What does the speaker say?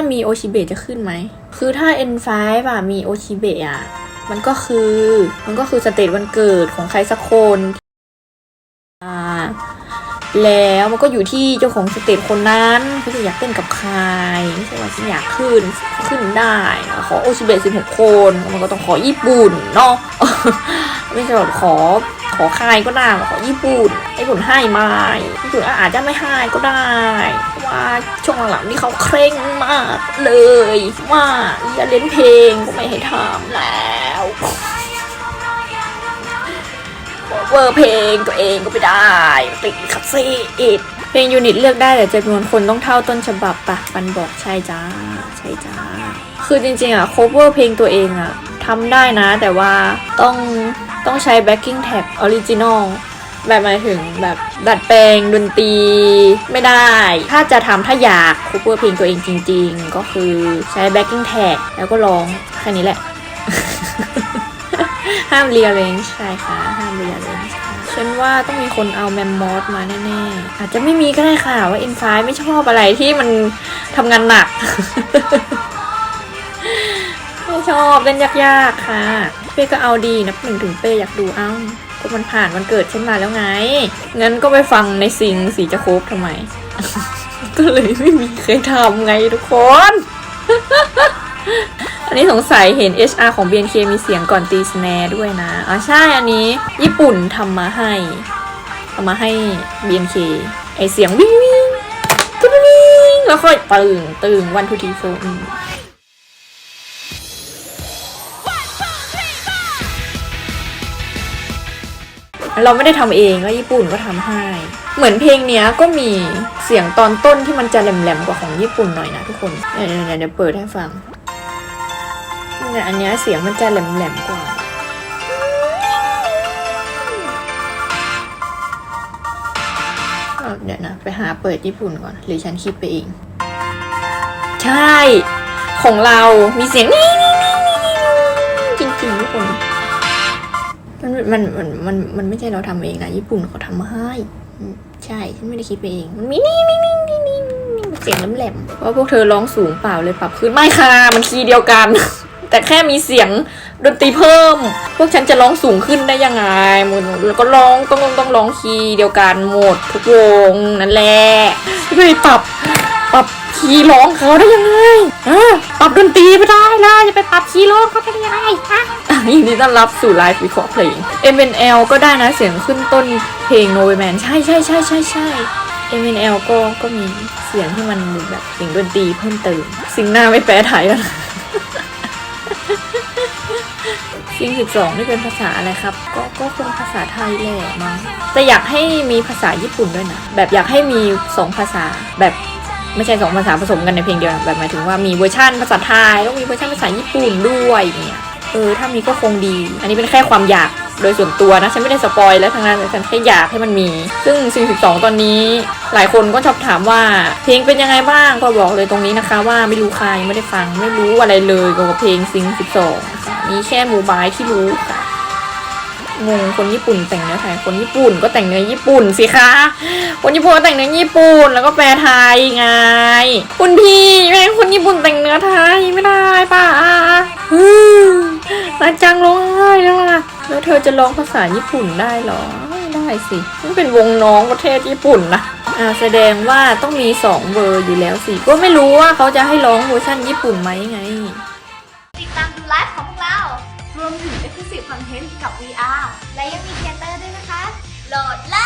ถ้ามีโอชิเบะจะขึ้นไหม คือถ้า N5 อะมีโอชิเบะอะ มันก็คือ มันก็คือสเตจวันเกิดของใครสักคนอ่าแล้วมันก็อยู่ที่เจ้าของสเตจคนนั้นเขาจะอยากเต้นกับใครไม่ใช่ว่าฉันอยากขึ้นขึ้นได้ขอโอชิเบะสิบหกคนมันก็ต้องขอญี่ปุ่นเนาะไม่ใช่แบบขอขอใครก็ได้ขอญี่ปุ่นญี่ปุ่นให้ไหมญี่ปุ่นอาจจะไม่ให้ก็ได้ ว่าช่วงหลังๆนี่เขาเคร่งมากเลยว่าอย่าเล่นเพลงก็ไม่ให้ทำแล้วเวอร์เพลงตัวเองก็ไม่ได้ติดขัดซีอิดเพลงยูนิตเลือกได้แต่จำนวนคนต้องเท่าต้นฉบับปะปันบอกใช่จ้าใช่จ้าคือจริงๆอะ cover เพลงตัวเองอะทำได้นะ แต่ว่าต้องต้องใช้ backing track original แแบบหมายถึงแบบดัดแปลงดนตรีไม่ได้ ถ้าจะทำถ้าอยาก cover เพลงตัวเองจริง ๆ ก็คือใช้ backing track แล้วก็ร้องแค่นี้แหละ ห้าม rearrange ใช่ค่ะ ห้าม rearrange ค่ะฉันว่าต้องมีคนเอาแมมมอสมาแน่ๆ อาจจะไม่มีก็ได้ค่ะว่า N5 ไม่ชอบอะไรที่มันทำงานหนัก ไม่ชอบเล่นยากๆค่ะ เป้ก็เอาดีนับหนึ่งถึงเป้อยากดูเอ้า ก็มันผ่านวันเกิดฉันมาแล้วไง งั้นก็ไปฟังในซิงสีจะโคบทำไม ก็เลยไม่มีใครทำไงทุกคน อันนี้สงสัยเห็น HR ของ BNK มีเสียงก่อนตีสแนร์ด้วยนะ อ๋อใช่อันนี้ ญี่ปุ่นทำมาให้ทำมาให้ BNK ไอเสียงวิ่งวิ่งตึ้งวิ่งแล้วค่อยตึงตึงวันทูทีโฟ เราไม่ได้ทำเองก็ญี่ปุ่นก็ทำให้ เหมือนเพลงเนี้ยก็มีเสียงตอนต้นที่มันจะแหลมๆกว่าของญี่ปุ่นหน่อยนะทุกคนเดี๋ยวเดี๋ยวเดี๋ยวเปิดให้ฟังเนี่ยอันเนี้ยเสียงมันจะแหลมๆกว่าเดี๋ยวนะ ไปหาเปิดญี่ปุ่นก่อน หรือฉันคิดไปเอง ใช่ ของเรามีเสียงนี่นี่นี่นี่นี่ มันมันมันมันไม่ใช่เราทำเองนะญี่ปุ่นเขาทำมาให้ใช่ฉันไม่ได้คิดไปเองมันมีนี่นี่นี่นี่นี่เสียงแหลมๆเพราะพวกเธอร้องสูงเปล่าเลยปรับขึ้นไม่ค่ะมันคีย์เดียวกัน แต่แค่มีเสียงดนตรีเพิ่ม พวกฉันจะร้องสูงขึ้นได้ยังไงหมดแล้วก็ร้องต้องต้องร้องคีย์เดียวกันหมดทุกวงนั่นแหละไม่ไปปรับปรับคีย์ร้องเขาได้ยังไงอะปรับดนตรีไม่ได้เลยจะไปปรับคีย์ร้องเขาได้ยังไงฮะ ยินดีต้อนรับสู่ไลฟ์วิเคราะห์เพลง MNL ก็ได้นะเสียงขึ้นต้นเพลง No Way Man ใช่ใช่ใช่ใช่ใช่ MNL ก็ก็มีเสียงที่มันแบบเสียงดนตรีเพิ่มเติมซิงหน้าไม่แปลไทยแล้วนะซิง12นี่เป็นภาษาอะไรครับ ก็ก็คงภาษาไทยแหละมั้งแต่อยากให้มีภาษาญี่ปุ่นด้วยนะแบบอยากให้มีสองภาษาแบบไม่ใช่สองภาษาผสมกันในเพลงเดียวแบบหมายถึงว่ามีเวอร์ชันภาษาไทยต้องมีเวอร์ชันภาษาญี่ปุ่นด้วยเนี่ย เออถ้ามีก็คงดี อันนี้เป็นแค่ความอยากโดยส่วนตัวนะฉันไม่ได้สปอยแล้วทางนั้นแต่ฉันแค่อยากให้มันมี ซึ่งซิง12ตอนนี้ หลายคนก็ชอบถามว่าเพลงเป็นยังไงบ้างก็บอกเลยตรงนี้นะคะ ว่าไม่รู้ใครไม่ได้ฟังไม่รู้อะไรเลยเกี่ยวกับเพลงซิง12นะคะมีแค่หมูบายที่รู้ค่ะงงคนญี่ปุ่นแต่งเนื้อไทยคนญี่ปุ่นก็แต่งเนื้อญี่ปุ่นสิคะคนญี่ปุ่นก็แต่งเนื้อญี่ปุ่นแล้วก็แปลไทยไงคุณพี่แม่งคนญี่ปุ่นแต่งเนื้อไทยไม่ได้ป่ะ อืมนาจังร้องไห้แล้วล่ะแล้วเธอจะร้องภาษาญี่ปุ่นได้เหรอไม่ได้สิมันเป็นวงน้องประเทศญี่ปุ่นนะอ่าแสดงว่าต้องมีสองเวอร์อยู่แล้วสิ ก็ไม่รู้ว่าเขาจะให้ร้องเวอร์ชันญี่ปุ่นไหมไง ติดตามดูไลฟ์ของพวกเรา รวมถึง Exclusive Content กับ VR และยังมีเทเตอร์ด้วยนะคะ โหลดเล